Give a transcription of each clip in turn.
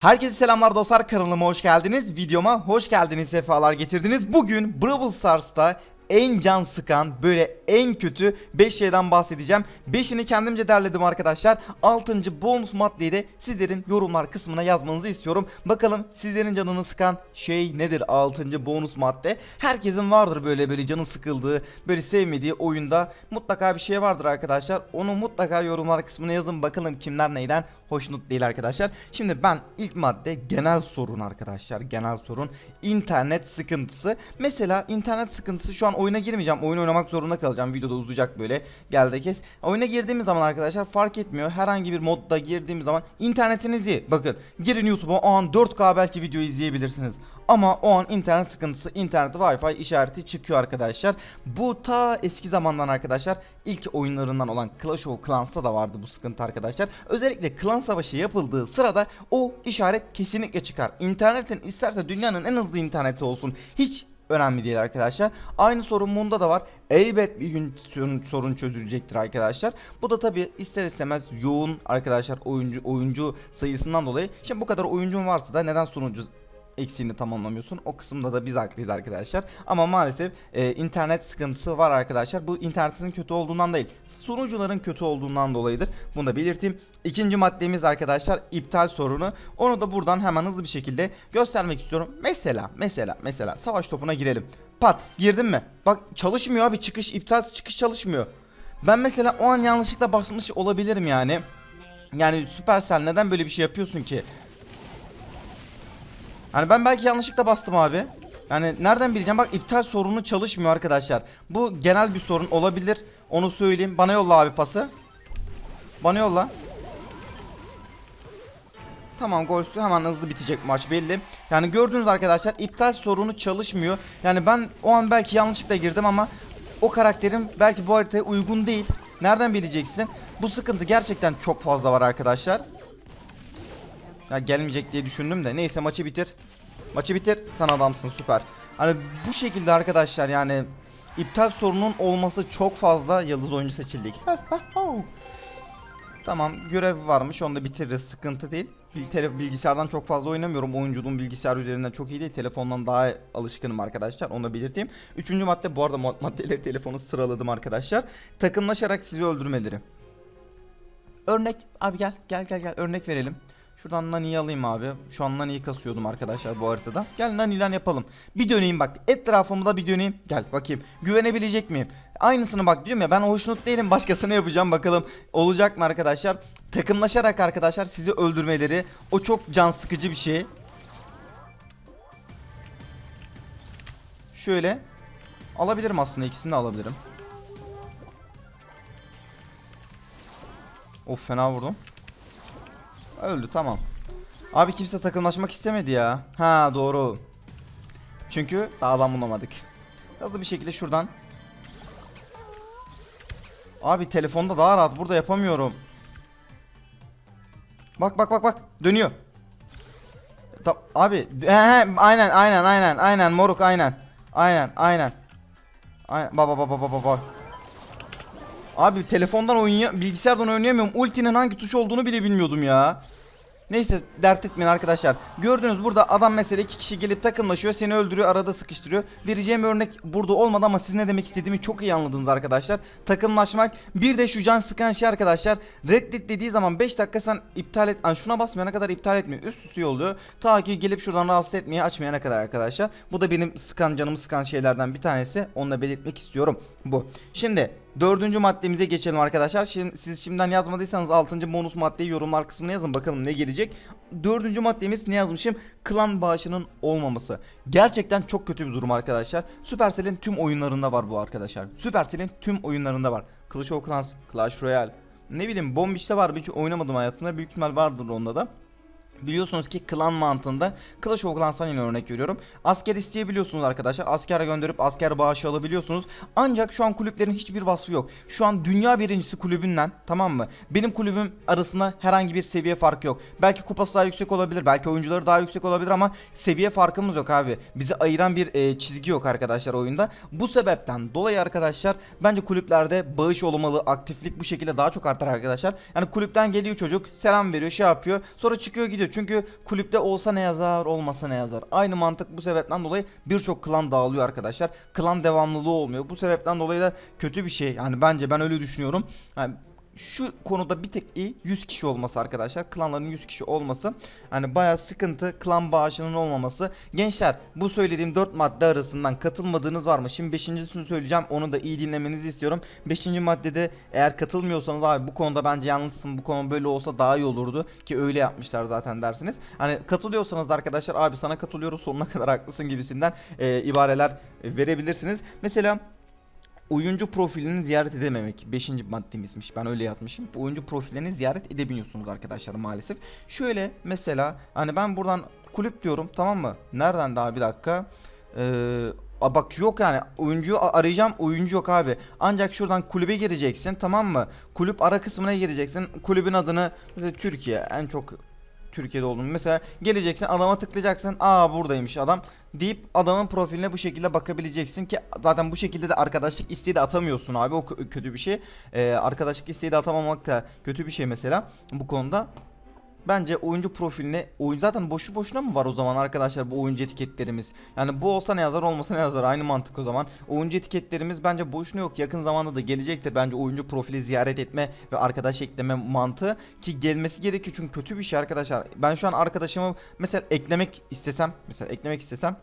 Herkese selamlar dostlar kanalıma hoş geldiniz. Videoma hoş geldiniz sefalar getirdiniz. Bugün Brawl Stars'ta en can sıkan böyle en kötü 5 şeyden bahsedeceğim. 5'ini kendimce derledim arkadaşlar. 6. bonus maddeyi de sizlerin yorumlar kısmına yazmanızı istiyorum. Bakalım sizlerin canını sıkan şey nedir 6. bonus madde? Herkesin vardır böyle böyle canı sıkıldığı, böyle sevmediği oyunda mutlaka bir şey vardır arkadaşlar. Onu mutlaka yorumlar kısmına yazın bakalım kimler neyden hoşnut değil arkadaşlar. Şimdi ben ilk madde genel sorun arkadaşlar. Genel sorun internet sıkıntısı. Mesela internet sıkıntısı şu an oyuna girmeyeceğim. Oyun oynamak zorunda kalacağım. Videoda uzayacak böyle. Geldi kes. Oyuna girdiğimiz zaman arkadaşlar fark etmiyor. Herhangi bir modda girdiğimiz zaman internetiniz iyi. Bakın girin YouTube'a o an 4K belki video izleyebilirsiniz. Ama o an internet sıkıntısı, internet Wi-Fi işareti çıkıyor arkadaşlar. Bu ta eski zamandan arkadaşlar ilk oyunlarından olan Clash of Clans'ta da vardı bu sıkıntı arkadaşlar. Özellikle klan savaşı yapıldığı sırada o işaret kesinlikle çıkar. İnternetin isterse dünyanın en hızlı interneti olsun. Hiç önemli değil arkadaşlar. Aynı sorun bunda da var. Elbet bir gün sorun, çözülecektir arkadaşlar. Bu da tabi ister istemez yoğun arkadaşlar oyuncu oyuncu sayısından dolayı. Şimdi bu kadar oyuncun varsa da neden sonucu eksiğini tamamlamıyorsun. O kısımda da biz haklıyız arkadaşlar. Ama maalesef e, internet sıkıntısı var arkadaşlar. Bu internetin kötü olduğundan değil. Sunucuların kötü olduğundan dolayıdır. Bunu da belirteyim. İkinci maddemiz arkadaşlar iptal sorunu. Onu da buradan hemen hızlı bir şekilde göstermek istiyorum. Mesela mesela mesela savaş topuna girelim. Pat girdin mi? Bak çalışmıyor abi çıkış iptal çıkış çalışmıyor. Ben mesela o an yanlışlıkla basmış olabilirim yani. Yani Supercell neden böyle bir şey yapıyorsun ki? Hani ben belki yanlışlıkla bastım abi. Yani nereden bileceğim bak iptal sorunu çalışmıyor arkadaşlar. Bu genel bir sorun olabilir. Onu söyleyeyim. Bana yolla abi pası. Bana yolla. Tamam golsü hemen hızlı bitecek maç belli. Yani gördüğünüz arkadaşlar iptal sorunu çalışmıyor. Yani ben o an belki yanlışlıkla girdim ama o karakterim belki bu haritaya uygun değil. Nereden bileceksin? Bu sıkıntı gerçekten çok fazla var arkadaşlar. Ya gelmeyecek diye düşündüm de neyse maçı bitir. Maçı bitir. Sen adamsın süper. Hani bu şekilde arkadaşlar yani iptal sorunun olması çok fazla yıldız oyuncu seçildik. tamam görev varmış onu da bitiririz sıkıntı değil. Bilgisayardan çok fazla oynamıyorum. Oyunculuğum bilgisayar üzerinden çok iyi değil. Telefondan daha alışkınım arkadaşlar. Onu da belirteyim. Üçüncü madde bu arada maddeleri telefonu sıraladım arkadaşlar. Takımlaşarak sizi öldürmeleri. Örnek abi gel gel gel gel örnek verelim. Şuradan Nani'yi alayım abi. Şu an Nani'yi kasıyordum arkadaşlar bu haritada. Gel Nani'den yapalım. Bir döneyim bak. Etrafımda bir döneyim. Gel bakayım. Güvenebilecek miyim? Aynısını bak diyorum ya ben hoşnut değilim. Başkasına yapacağım bakalım. Olacak mı arkadaşlar? Takımlaşarak arkadaşlar sizi öldürmeleri. O çok can sıkıcı bir şey. Şöyle. Alabilirim aslında ikisini de alabilirim. Of fena vurdum. Öldü tamam. Abi kimse takımlaşmak istemedi ya. Ha doğru. Çünkü daha adam bulamadık. Hızlı bir şekilde şuradan. Abi telefonda daha rahat burada yapamıyorum. Bak bak bak bak dönüyor. Ta abi he, aynen aynen aynen aynen moruk aynen. Aynen aynen. Aynen baba baba baba baba. Abi telefondan oynaya bilgisayardan oynayamıyorum. Ultinin hangi tuş olduğunu bile bilmiyordum ya. Neyse dert etmeyin arkadaşlar. Gördünüz burada adam mesela iki kişi gelip takımlaşıyor. Seni öldürüyor arada sıkıştırıyor. Vereceğim örnek burada olmadı ama siz ne demek istediğimi çok iyi anladınız arkadaşlar. Takımlaşmak. Bir de şu can sıkan şey arkadaşlar. Reddit dediği zaman 5 dakika sen iptal et. Yani şuna basmayana kadar iptal etmiyor. Üst üste yolluyor. Ta ki gelip şuradan rahatsız etmeye açmayana kadar arkadaşlar. Bu da benim sıkan canımı sıkan şeylerden bir tanesi. Onu da belirtmek istiyorum. Bu. Şimdi Dördüncü maddemize geçelim arkadaşlar. Şimdi, siz şimdiden yazmadıysanız altıncı bonus maddeyi yorumlar kısmına yazın bakalım ne gelecek. Dördüncü maddemiz ne yazmışım? Klan bağışının olmaması. Gerçekten çok kötü bir durum arkadaşlar. Supercell'in tüm oyunlarında var bu arkadaşlar. Supercell'in tüm oyunlarında var. Clash of Clans, Clash Royale, ne bileyim Bomb işte var hiç oynamadım hayatımda. Büyük ihtimal vardır onda da. Biliyorsunuz ki klan mantığında Clash of Clans'tan yine örnek veriyorum. Asker isteyebiliyorsunuz arkadaşlar. Asker gönderip asker bağışı alabiliyorsunuz. Ancak şu an kulüplerin hiçbir vasfı yok. Şu an dünya birincisi kulübünden tamam mı? Benim kulübüm arasında herhangi bir seviye farkı yok. Belki kupası daha yüksek olabilir. Belki oyuncuları daha yüksek olabilir ama seviye farkımız yok abi. Bizi ayıran bir e, çizgi yok arkadaşlar oyunda. Bu sebepten dolayı arkadaşlar bence kulüplerde bağış olmalı. Aktiflik bu şekilde daha çok artar arkadaşlar. Yani kulüpten geliyor çocuk selam veriyor şey yapıyor. Sonra çıkıyor gidiyor. Şöyle çünkü kulüpte olsa ne yazar olmasa ne yazar. Aynı mantık bu sebepten dolayı birçok klan dağılıyor arkadaşlar. Klan devamlılığı olmuyor. Bu sebepten dolayı da kötü bir şey. Yani bence ben öyle düşünüyorum. Yani şu konuda bir tek iyi 100 kişi olması arkadaşlar. Klanların 100 kişi olması. Hani baya sıkıntı klan bağışının olmaması. Gençler bu söylediğim 4 madde arasından katılmadığınız var mı? Şimdi 5.sini söyleyeceğim. Onu da iyi dinlemenizi istiyorum. 5. maddede eğer katılmıyorsanız abi bu konuda bence yanlışsın. Bu konu böyle olsa daha iyi olurdu. Ki öyle yapmışlar zaten dersiniz. Hani katılıyorsanız da arkadaşlar abi sana katılıyoruz sonuna kadar haklısın gibisinden e, ibareler verebilirsiniz. Mesela oyuncu profilini ziyaret edememek 5. maddemizmiş. Ben öyle yapmışım. Oyuncu profillerini ziyaret edebiliyorsunuz arkadaşlar maalesef. Şöyle mesela hani ben buradan kulüp diyorum tamam mı? Nereden daha bir dakika? Ee, bak yok yani oyuncuyu arayacağım oyuncu yok abi. Ancak şuradan kulübe gireceksin tamam mı? Kulüp ara kısmına gireceksin. Kulübün adını Türkiye en çok Türkiye'de olduğunu. Mesela geleceksin adama tıklayacaksın aa buradaymış adam. deyip adamın profiline bu şekilde bakabileceksin ki zaten bu şekilde de arkadaşlık isteği de atamıyorsun abi. O kö- kötü bir şey. Ee, arkadaşlık isteği de atamamak da kötü bir şey mesela bu konuda Bence oyuncu profiline oyun zaten boşu boşuna mı var o zaman arkadaşlar bu oyuncu etiketlerimiz? Yani bu olsa ne yazar olmasa ne yazar aynı mantık o zaman. Oyuncu etiketlerimiz bence boşuna yok. Yakın zamanda da gelecektir bence oyuncu profili ziyaret etme ve arkadaş ekleme mantığı ki gelmesi gerekiyor çünkü kötü bir şey arkadaşlar. Ben şu an arkadaşımı mesela eklemek istesem mesela eklemek istesem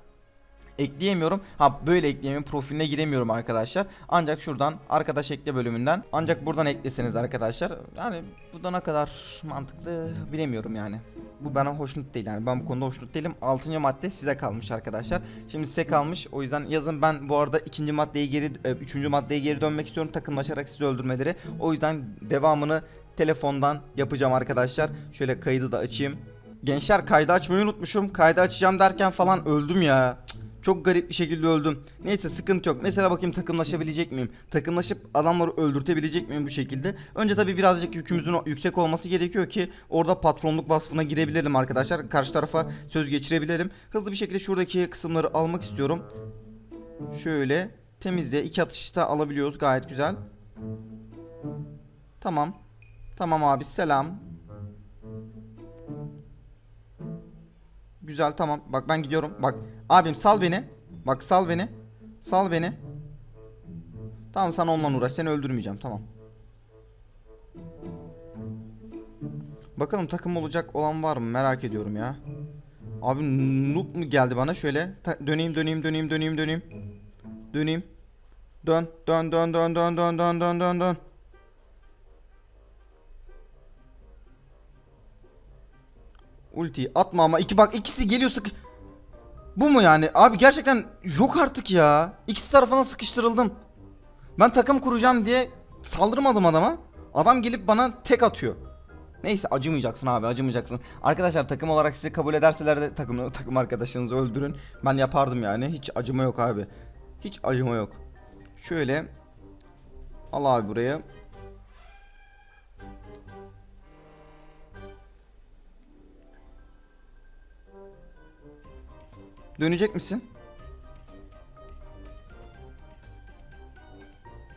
ekleyemiyorum. Ha böyle ekleyemiyorum. Profiline giremiyorum arkadaşlar. Ancak şuradan arkadaş ekle bölümünden ancak buradan ekleseniz arkadaşlar. Yani bu ne kadar mantıklı bilemiyorum yani. Bu bana hoşnut değil yani. Ben bu konuda hoşnut değilim. 6. madde size kalmış arkadaşlar. Şimdi size kalmış. O yüzden yazın ben bu arada ikinci maddeye geri e, üçüncü maddeye geri dönmek istiyorum. Takımlaşarak sizi öldürmeleri. O yüzden devamını telefondan yapacağım arkadaşlar. Şöyle kaydı da açayım. Gençler kaydı açmayı unutmuşum. Kaydı açacağım derken falan öldüm ya. Cık. Çok garip bir şekilde öldüm. Neyse sıkıntı yok. Mesela bakayım takımlaşabilecek miyim? Takımlaşıp adamları öldürtebilecek miyim bu şekilde? Önce tabii birazcık yükümüzün yüksek olması gerekiyor ki orada patronluk vasfına girebilirim arkadaşlar. Karşı tarafa söz geçirebilirim. Hızlı bir şekilde şuradaki kısımları almak istiyorum. Şöyle temizle. iki atışta alabiliyoruz. Gayet güzel. Tamam. Tamam abi selam. Güzel tamam. Bak ben gidiyorum. Bak abim sal beni. Bak sal beni. Sal beni. Tamam sen onunla uğraş. Seni öldürmeyeceğim. Tamam. Bakalım takım olacak olan var mı? Merak ediyorum ya. Abi noob mu geldi bana? Şöyle ta- döneyim döneyim döneyim döneyim döneyim. Döneyim. Dön dön dön dön dön dön dön dön dön dön. Ultiyi atma ama iki bak ikisi geliyor sık. Bu mu yani? Abi gerçekten yok artık ya. İkisi tarafına sıkıştırıldım. Ben takım kuracağım diye saldırmadım adama. Adam gelip bana tek atıyor. Neyse acımayacaksın abi acımayacaksın. Arkadaşlar takım olarak sizi kabul ederseler de takım, takım arkadaşınızı öldürün. Ben yapardım yani. Hiç acıma yok abi. Hiç acıma yok. Şöyle. Al abi buraya. Dönecek misin?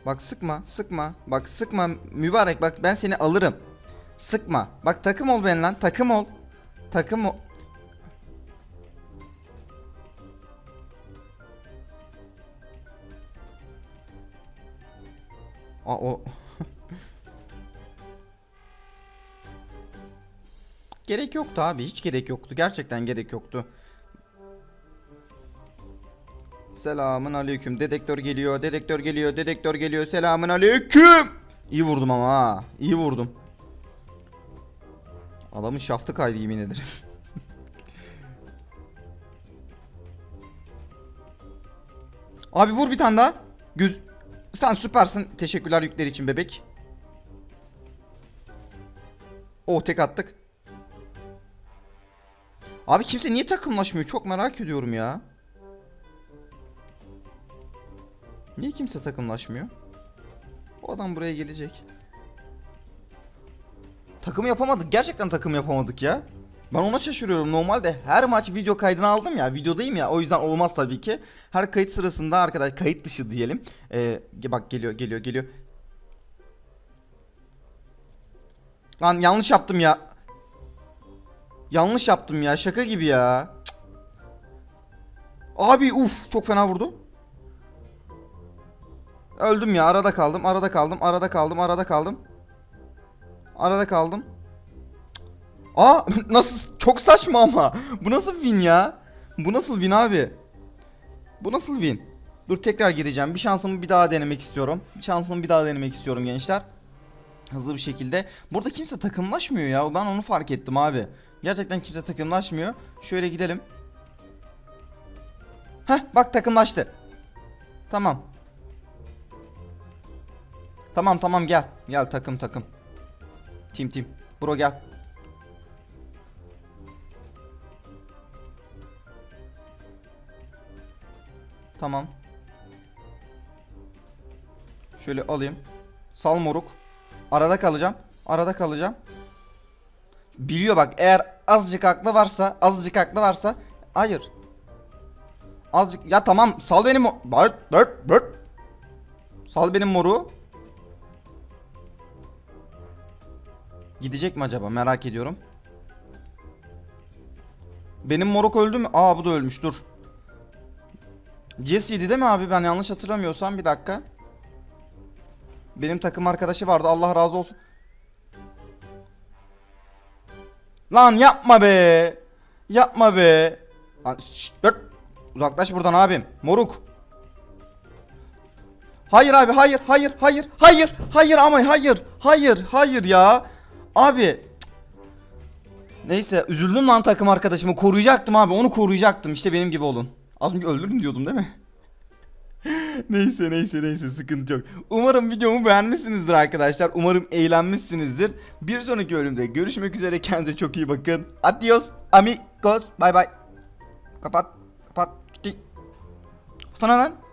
Bak sıkma, sıkma. Bak sıkma mübarek bak ben seni alırım. Sıkma. Bak takım ol ben lan. Takım ol. Takım ol. Aa, o... gerek yoktu abi. Hiç gerek yoktu. Gerçekten gerek yoktu. Selamın aleyküm. Dedektör geliyor. Dedektör geliyor. Dedektör geliyor. Selamın aleyküm. İyi vurdum ama ha. İyi vurdum. Adamın şaftı kaydı yemin ederim. Abi vur bir tane daha. Göz... Sen süpersin. Teşekkürler yükler için bebek. Oh tek attık. Abi kimse niye takımlaşmıyor? Çok merak ediyorum ya. Niye kimse takımlaşmıyor? O adam buraya gelecek. Takım yapamadık. Gerçekten takım yapamadık ya. Ben ona şaşırıyorum. Normalde her maç video kaydını aldım ya. Videodayım ya. O yüzden olmaz tabii ki. Her kayıt sırasında arkadaş kayıt dışı diyelim. Ee, bak geliyor geliyor geliyor. Lan yanlış yaptım ya. Yanlış yaptım ya şaka gibi ya. Abi uf çok fena vurdu. Öldüm ya arada kaldım arada kaldım arada kaldım arada kaldım. Arada kaldım. Cık. Aa nasıl çok saçma ama. Bu nasıl win ya? Bu nasıl win abi? Bu nasıl win? Dur tekrar gireceğim. Bir şansımı bir daha denemek istiyorum. Bir şansımı bir daha denemek istiyorum gençler. Hızlı bir şekilde. Burada kimse takımlaşmıyor ya. Ben onu fark ettim abi. Gerçekten kimse takımlaşmıyor. Şöyle gidelim. Heh bak takımlaştı. Tamam. Tamam tamam gel. Gel takım takım. Team team. Bro gel. Tamam. Şöyle alayım. Sal moruk. Arada kalacağım. Arada kalacağım. Biliyor bak eğer azıcık aklı varsa, azıcık aklı varsa hayır. Azıcık ya tamam sal benim Bırt bırt bırt. Sal benim moru. Gidecek mi acaba merak ediyorum. Benim moruk öldü mü? Aa bu da ölmüş dur. Jesse'ydi değil mi abi ben yanlış hatırlamıyorsam bir dakika. Benim takım arkadaşı vardı Allah razı olsun. Lan yapma be. Yapma be. Lan şşt. Uzaklaş buradan abim. Moruk. Hayır abi hayır hayır hayır hayır hayır ama hayır hayır hayır ya. Abi. Neyse üzüldüm lan takım arkadaşımı koruyacaktım abi onu koruyacaktım işte benim gibi olun. Az önce öldürün diyordum değil mi? neyse neyse neyse sıkıntı yok. Umarım videomu beğenmişsinizdir arkadaşlar. Umarım eğlenmişsinizdir. Bir sonraki bölümde görüşmek üzere. Kendinize çok iyi bakın. Adios amigos. Bay bay. Kapat. Kapat. Sana lan.